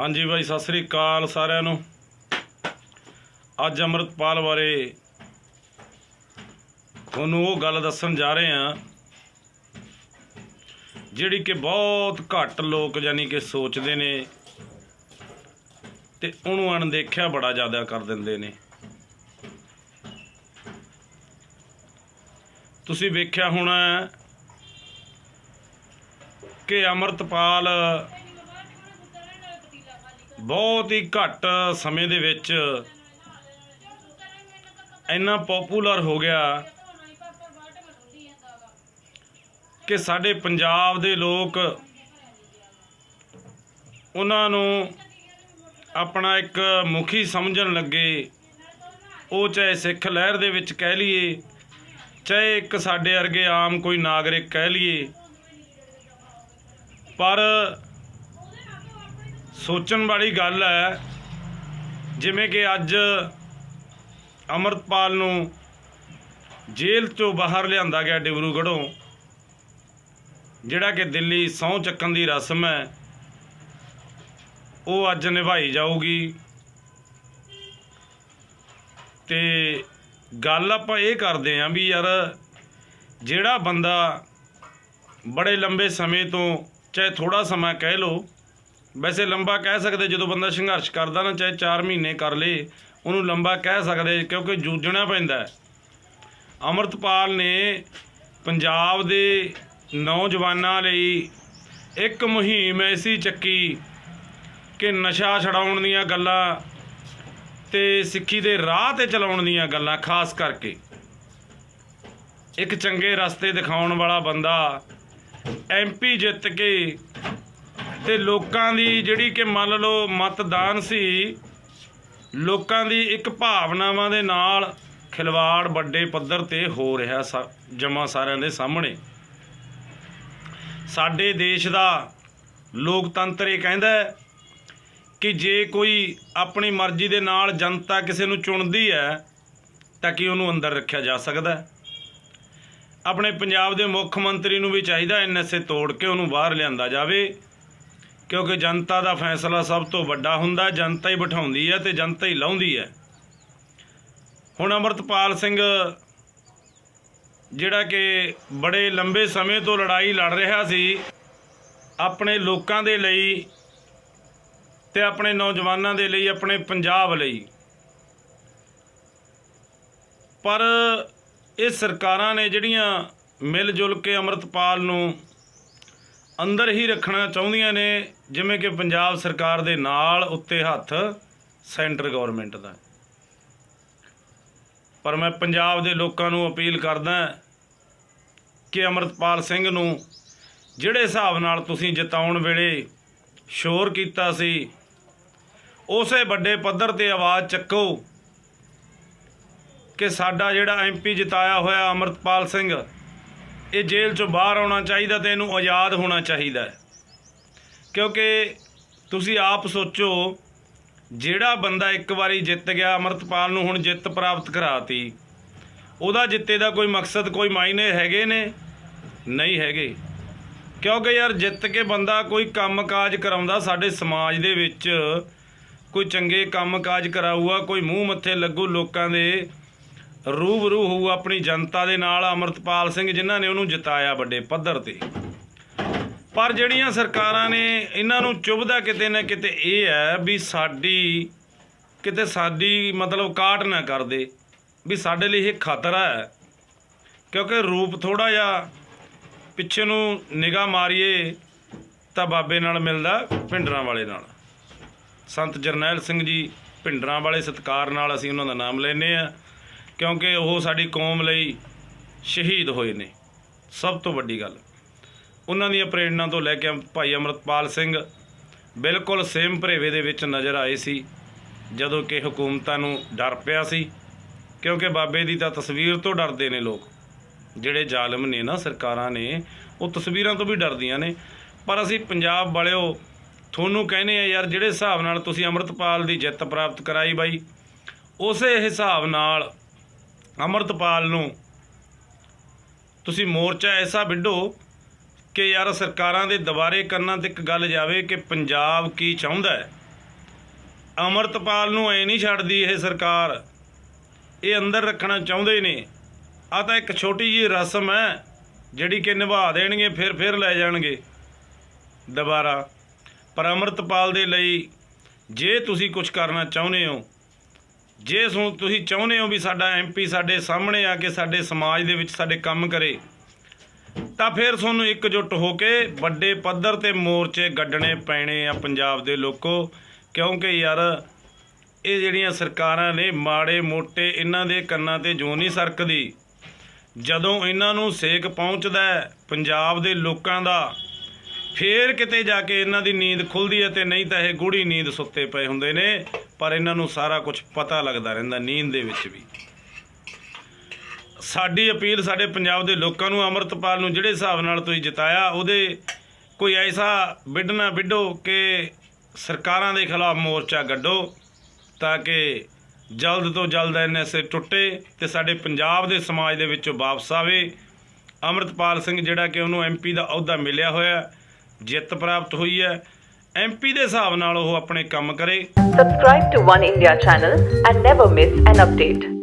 ਹਾਂਜੀ ਬਾਈ, ਸਤਿ ਸ੍ਰੀ ਅਕਾਲ ਸਾਰਿਆਂ ਨੂੰ। ਅੱਜ ਅੰਮ੍ਰਿਤਪਾਲ ਬਾਰੇ ਤੁਹਾਨੂੰ ਉਹ ਗੱਲ ਦੱਸਣ ਜਾ ਰਹੇ ਹਾਂ, ਜਿਹੜੀ ਕਿ ਬਹੁਤ ਘੱਟ ਲੋਕ ਯਾਨੀ ਕਿ ਸੋਚਦੇ ਨੇ ਤੇ ਉਹਨੂੰ ਅਣਦੇਖਿਆ ਬੜਾ ਜ਼ਿਆਦਾ ਕਰ ਦਿੰਦੇ ਨੇ। ਤੁਸੀਂ ਵੇਖਿਆ ਹੋਣਾ ਕਿ ਅੰਮ੍ਰਿਤਪਾਲ ਬਹੁਤ ਹੀ ਘੱਟ ਸਮੇਂ ਦੇ ਵਿੱਚ ਇੰਨਾ ਪਪੂਲਰ ਹੋ ਗਿਆ ਕਿ ਸਾਡੇ ਪੰਜਾਬ ਦੇ ਲੋਕ ਉਹਨਾਂ ਨੂੰ ਆਪਣਾ ਇੱਕ ਮੁਖੀ ਸਮਝਣ ਲੱਗੇ। ਉਹ ਚਾਹੇ ਸਿੱਖ ਲਹਿਰ ਦੇ ਵਿੱਚ ਕਹਿ ਲਈਏ, ਚਾਹੇ ਇੱਕ ਸਾਡੇ ਵਰਗੇ ਆਮ ਕੋਈ ਨਾਗਰਿਕ ਕਹਿ ਲਈਏ। ਪਰ ਸੋਚਣ ਵਾਲੀ ਗੱਲ ਹੈ, ਜਿਵੇਂ ਕਿ ਅੱਜ ਅਮਰਤਪਾਲ ਨੂੰ ਜੇਲ੍ਹ ਤੋਂ ਬਾਹਰ ਲਿਆਂਦਾ ਗਿਆ ਡਿਬਰੂਗੜ੍ਹੋਂ, ਜਿਹੜਾ ਕਿ ਦਿੱਲੀ ਸਹੁੰ ਚੱਕਣ ਦੀ ਰਸਮ ਹੈ, ਉਹ ਅੱਜ ਨਿਭਾਈ ਜਾਊਗੀ। ਤੇ ਗੱਲ ਆਪਾਂ ਇਹ ਕਰਦੇ ਆਂ ਵੀ ਯਾਰ, ਜਿਹੜਾ ਬੰਦਾ ਬੜੇ ਲੰਬੇ ਸਮੇਂ ਤੋਂ, ਚਾਹੇ ਥੋੜਾ ਸਮਾਂ ਕਹਿ ਲਓ ਵੈਸੇ ਲੰਬਾ ਕਹਿ ਸਕਦੇ ਜਦੋਂ ਬੰਦਾ ਸੰਘਰਸ਼ ਕਰਦਾ ਨਾ, ਚਾਹੇ 4 ਮਹੀਨੇ ਕਰ ਲੇ, ਉਹਨੂੰ ਲੰਬਾ ਕਹਿ ਸਕਦੇ ਕਿਉਂਕਿ ਜੂਝਣਾ ਪੈਂਦਾ ਹੈ। ਅਮਰਤਪਾਲ ਨੇ ਪੰਜਾਬ ਦੇ ਨੌਜਵਾਨਾਂ ਲਈ ਇੱਕ ਮੁਹਿੰਮ ਐਸੀ ਚੱਕੀ ਕਿ ਨਸ਼ਾ ਛਡਾਉਣ ਦੀਆਂ ਗੱਲਾਂ ਤੇ ਸਿੱਖੀ ਦੇ ਰਾਹ ਤੇ ਚਲਾਉਣ ਦੀਆਂ ਗੱਲਾਂ, ਖਾਸ ਕਰਕੇ ਇੱਕ ਚੰਗੇ ਰਸਤੇ ਦਿਖਾਉਣ ਵਾਲਾ ਬੰਦਾ ਐਮਪੀ ਜਿੱਤ ਕੇ ਤੇ ਲੋਕਾਂ ਦੀ ਜਿਹੜੀ ਕਿ ਮੰਨ ਲਓ ਮਤਦਾਨ ਸੀ, ਲੋਕਾਂ ਦੀ ਇੱਕ ਭਾਵਨਾਵਾਂ ਦੇ ਨਾਲ ਖਿਲਵਾੜ ਵੱਡੇ ਪੱਧਰ ਤੇ ਹੋ ਰਿਹਾ ਜਮਾ ਸਾਰਿਆਂ ਦੇ ਸਾਹਮਣੇ। ਸਾਡੇ ਦੇਸ਼ ਦਾ ਲੋਕਤੰਤਰ ਇਹ ਕਹਿੰਦਾ ਕਿ ਜੇ ਕੋਈ ਆਪਣੀ ਮਰਜ਼ੀ ਦੇ ਨਾਲ ਜਨਤਾ ਕਿਸੇ ਨੂੰ ਚੁਣਦੀ ਹੈ, ਤਾਂ ਕਿ ਉਹਨੂੰ ਅੰਦਰ ਰੱਖਿਆ ਜਾ ਸਕਦਾ ਹੈ? ਆਪਣੇ ਪੰਜਾਬ ਦੇ ਮੁੱਖ ਮੰਤਰੀ ਨੂੰ ਵੀ ਚਾਹੀਦਾ ਐਨਐਸਏ ਤੋੜ ਕੇ ਉਹਨੂੰ ਬਾਹਰ ਲਿਆਂਦਾ ਜਾਵੇ। ਕਿਉਂਕਿ ਜਨਤਾ ਦਾ ਫੈਸਲਾ ਸਭ ਤੋਂ ਵੱਡਾ ਹੁੰਦਾ, ਜਨਤਾ ਹੀ ਬਿਠਾਉਂਦੀ ਹੈ ਤੇ ਜਨਤਾ ਹੀ ਲਾਉਂਦੀ ਹੈ। ਹੁਣ ਅਮਰਤਪਾਲ ਸਿੰਘ, ਜਿਹੜਾ ਕਿ ਬੜੇ ਲੰਬੇ ਸਮੇਂ ਤੋਂ ਲੜਾਈ ਲੜ ਰਿਹਾ ਸੀ, ਆਪਣੇ ਲੋਕਾਂ ਦੇ ਲਈ ਤੇ ਆਪਣੇ ਨੌਜਵਾਨਾਂ ਦੇ ਲਈ, ਆਪਣੇ ਪੰਜਾਬ ਲਈ। ਪਰ ਇਹ ਸਰਕਾਰਾਂ ਨੇ ਜਿਹੜੀਆਂ ਮਿਲ ਜੁਲ ਕੇ ਅਮਰਤਪਾਲ ਨੂੰ ਅੰਦਰ ਹੀ ਰੱਖਣਾ ਚਾਹੁੰਦੀਆਂ ਨੇ, ਜਿਵੇਂ ਕਿ ਪੰਜਾਬ ਸਰਕਾਰ ਦੇ ਨਾਲ ਉੱਤੇ ਹੱਥ ਸੈਂਟਰ ਗਵਰਨਮੈਂਟ ਦਾ। ਪਰ ਮੈਂ ਪੰਜਾਬ ਦੇ ਲੋਕਾਂ ਨੂੰ ਅਪੀਲ ਕਰਦਾ ਕਿ ਅਮਰਤਪਾਲ ਸਿੰਘ ਨੂੰ ਜਿਹੜੇ ਹਿਸਾਬ ਨਾਲ ਤੁਸੀਂ ਜਿਤਾਉਣ ਵੇਲੇ ਸ਼ੋਰ ਕੀਤਾ ਸੀ, ਉਸੇ ਵੱਡੇ ਪੱਧਰ ਤੇ ਆਵਾਜ਼ ਚੱਕੋ ਕਿ ਸਾਡਾ ਜਿਹੜਾ ਐਮਪੀ ਜਿਤਾਇਆ ਹੋਇਆ ਅਮਰਤਪਾਲ ਸਿੰਘ ਇਹ ਜੇਲ੍ਹ ਚੋਂ ਬਾਹਰ ਆਉਣਾ ਚਾਹੀਦਾ ਤੇ ਇਹਨੂੰ ਆਜ਼ਾਦ ਹੋਣਾ ਚਾਹੀਦਾ ਹੈ। ਕਿਉਂਕਿ ਤੁਸੀਂ ਆਪ ਸੋਚੋ, ਜਿਹੜਾ ਬੰਦਾ ਇੱਕ ਵਾਰੀ ਜਿੱਤ ਗਿਆ, ਅਮਰਤਪਾਲ ਨੂੰ ਹੁਣ ਜਿੱਤ ਪ੍ਰਾਪਤ ਕਰਾਤੀ, ਉਹਦਾ ਜਿੱਤੇ ਦਾ ਕੋਈ ਮਕਸਦ, ਕੋਈ ਮਾਇਨੇ ਹੈਗੇ ਨੇ? ਨਹੀਂ ਹੈਗੇ। ਕਿਉਂਕਿ ਯਾਰ ਜਿੱਤ ਕੇ ਬੰਦਾ ਕੋਈ ਕੰਮਕਾਜ ਕਰਾਉਂਦਾ, ਸਾਡੇ ਸਮਾਜ ਦੇ ਵਿੱਚ ਕੋਈ ਚੰਗੇ ਕੰਮਕਾਜ ਕਰਾਊਗਾ, ਕੋਈ ਮੂੰਹ ਮੱਥੇ ਲੱਗੂ ਲੋਕਾਂ ਦੇ ਰੂਬਰੂ ਹੋਊ ਆਪਣੀ ਜਨਤਾ ਦੇ ਨਾਲ ਅਮਰਤਪਾਲ ਸਿੰਘ, ਜਿਨ੍ਹਾਂ ਨੇ ਉਹਨੂੰ ਜਿਤਾਇਆ ਵੱਡੇ ਪੱਧਰ ਤੇ। ਪਰ ਜਿਹੜੀਆਂ ਸਰਕਾਰਾਂ ਨੇ ਇਹਨਾਂ ਨੂੰ ਚੁਭਦਾ ਕਿਤੇ ਨਾ ਕਿਤੇ ਇਹ ਹੈ ਵੀ ਸਾਡੀ, ਕਿਤੇ ਸਾਡੀ ਮਤਲਬ ਕਾਟ ਨਾ ਕਰਦੇ ਵੀ ਸਾਡੇ ਲਈ ਇਹ ਖਤਰਾ ਹੈ। ਕਿਉਂਕਿ ਰੂਪ ਥੋੜਾ ਜਿਹਾ ਪਿੱਛੇ ਨੂੰ ਨਿਗਾਹ ਮਾਰੀਏ ਤਾਂ ਬਾਬੇ ਨਾਲ ਮਿਲਦਾ ਭਿੰਡਰਾਂ ਵਾਲੇ ਨਾਲ। ਸੰਤ ਜਰਨੈਲ ਸਿੰਘ ਜੀ ਭਿੰਡਰਾਂ ਵਾਲੇ ਸਤਕਾਰ ਨਾਲ ਅਸੀਂ ਉਹਨਾਂ ਦਾ ਨਾਮ ਲੈਨੇ ਆ ਕਿਉਂਕਿ ਉਹ ਸਾਡੀ ਕੌਮ ਲਈ ਸ਼ਹੀਦ ਹੋਏ ਨੇ। ਸਭ ਤੋਂ ਵੱਡੀ ਗੱਲ। ਉਹਨਾਂ ਦੀਆਂ ਪ੍ਰੇਰਣਾ ਤੋਂ ਲੈ ਕੇ ਭਾਈ ਅਮਰਤਪਾਲ ਸਿੰਘ ਬਿਲਕੁਲ ਸੇਮ ਭਰੇਵੇ ਦੇ ਵਿੱਚ ਨਜ਼ਰ ਆਏ ਸੀ, ਜਦੋਂ ਕਿ ਹਕੂਮਤਾਂ ਨੂੰ ਡਰ ਪਿਆ ਸੀ, ਕਿਉਂਕਿ ਬਾਬੇ ਦੀ ਤਾਂ ਤਸਵੀਰ ਤੋਂ ਡਰਦੇ ਨੇ ਲੋਕ। ਜਿਹੜੇ ਜ਼ਾਲਮ ਨੇ ਨਾ ਸਰਕਾਰਾਂ ਨੇ, ਉਹ ਤਸਵੀਰਾਂ ਤੋਂ ਵੀ ਡਰਦੀਆਂ ਨੇ। ਪਰ ਅਸੀਂ ਪੰਜਾਬ ਵਾਲਿਓ, ਤੁਹਾਨੂੰ ਕਹਿੰਦੇ ਆ ਯਾਰ, ਜਿਹੜੇ ਹਿਸਾਬ ਨਾਲ ਤੁਸੀਂ ਅਮਰਤਪਾਲ ਦੀ ਜਿੱਤ ਪ੍ਰਾਪਤ ਕਰਾਈ ਬਾਈ, ਉਸੇ ਹਿਸਾਬ ਨਾਲ ਅਮਰਤਪਾਲ ਨੂੰ। ਤੁਸੀਂ ਮੋਰਚਾ ਐਸਾ ਵਿੱਢੋ ਕਿ ਯਾਰ ਸਰਕਾਰਾਂ ਦੇ ਦੁਬਾਰੇ ਕੰਨਾਂ ਤੇ ਇੱਕ ਗੱਲ ਜਾਵੇ ਕਿ ਪੰਜਾਬ ਕੀ ਚਾਹੁੰਦਾ ਹੈ। ਅਮਰਤਪਾਲ ਨੂੰ ਐ ਨਹੀਂ ਛੱਡਦੀ ਇਹ ਸਰਕਾਰ। ਇਹ ਅੰਦਰ ਰੱਖਣਾ ਚਾਹੁੰਦੇ ਨੇ। ਆ ਤਾਂ ਇੱਕ ਛੋਟੀ ਜੀ ਰਸਮ ਹੈ, ਜਿਹੜੀ ਕਿ ਨਿਭਾ ਦੇਣਗੇ, ਫਿਰ ਫਿਰ ਲੈ ਜਾਣਗੇ ਦੁਬਾਰਾ। ਪਰ ਅਮਰਤਪਾਲ ਦੇ ਲਈ ਜੇ ਤੁਸੀਂ ਕੁਝ ਕਰਨਾ ਚਾਹੁੰਦੇ ਹੋ ਜੇ ਸੁ- ਤੁਸੀਂ ਚਾਹੁੰਦੇ ਹੋ ਵੀ ਸਾਡਾ ਐਮਪੀ ਸਾਡੇ ਸਾਹਮਣੇ ਆ ਕੇ ਸਾਡੇ ਸਮਾਜ ਦੇ ਵਿੱਚ ਸਾਡੇ ਕੰਮ ਕਰੇ, ਤਾਂ ਫਿਰ ਤੁਹਾਨੂੰ ਇਕਜੁੱਟ ਹੋ ਕੇ ਵੱਡੇ ਪੱਧਰ ਤੇ ਮੋਰਚੇ ਗੱਡਣੇ ਪੈਣੇ ਆ ਪੰਜਾਬ ਦੇ ਲੋਕੋ, ਕਿਉਂਕਿ ਯਾਰ ਇਹ ਜਿਹੜੀਆਂ ਸਰਕਾਰਾਂ ਨੇ ਮਾੜੇ ਮੋਟੇ ਇਹਨਾਂ ਦੇ ਕੰਨਾਂ ਤੇ ਜੂੰ ਨਹੀਂ ਸਰਕਦੀ, ਜਦੋਂ ਇਹਨਾਂ ਨੂੰ ਸੇਕ ਪਹੁੰਚਦਾ ਪੰਜਾਬ ਦੇ ਲੋਕਾਂ ਦਾ ਫੇਰ ਕਿਤੇ ਜਾ ਕੇ ਇਹਨਾਂ ਦੀ ਨੀਂਦ ਖੁੱਲਦੀ ਹੈ ਤੇ ਨਹੀਂ ਤਾਂ ਇਹ ਗੂੜੀ ਨੀਂਦ ਸੁੱਤੇ ਪਏ ਹੁੰਦੇ ਨੇ, ਪਰ ਇਹਨਾਂ ਨੂੰ ਸਾਰਾ ਕੁਝ ਪਤਾ ਲੱਗਦਾ ਰਹਿੰਦਾ ਨੀਂਦ ਦੇ ਵਿੱਚ ਵੀ। ਸਾਡੀ ਅਪੀਲ ਸਾਡੇ ਪੰਜਾਬ ਦੇ ਲੋਕਾਂ ਨੂੰ, ਅਮਰਤਪਾਲ ਨੂੰ ਜਿਹੜੇ ਹਿਸਾਬ ਨਾਲ ਤੁਸੀਂ ਜਿਤਾਇਆ, ਉਹਦੇ ਕੋਈ ਐਸਾ ਵਿੱਢਣਾ ਵਿੱਢੋ ਕਿ ਸਰਕਾਰਾਂ ਦੇ ਖਿਲਾਫ ਮੋਰਚਾ ਗੱਡੋ ਤਾਂ ਕਿ ਜਲਦ ਤੋਂ ਜਲਦ ਐਨਐਸਏ ਟੁੱਟੇ ਤੇ ਸਾਡੇ ਪੰਜਾਬ ਦੇ ਸਮਾਜ ਦੇ ਵਿੱਚੋਂ ਵਾਪਸ ਆਵੇ। ਅਮਰਤਪਾਲ ਸਿੰਘ ਜਿਹੜਾ ਕਿ ਉਹਨੂੰ ਐਮਪੀ ਦਾ ਅਹੁਦਾ ਮਿਲਿਆ ਹੋਇਆ ਜਿੱਤ ਪ੍ਰਾਪਤ ਹੋਈ ਹੈ ਐਮਪੀ ਦੇ ਹਿਸਾਬ ਨਾਲ ਉਹ ਆਪਣੇ ਕੰਮ ਕਰੇ subscribe to one India channel and never miss an update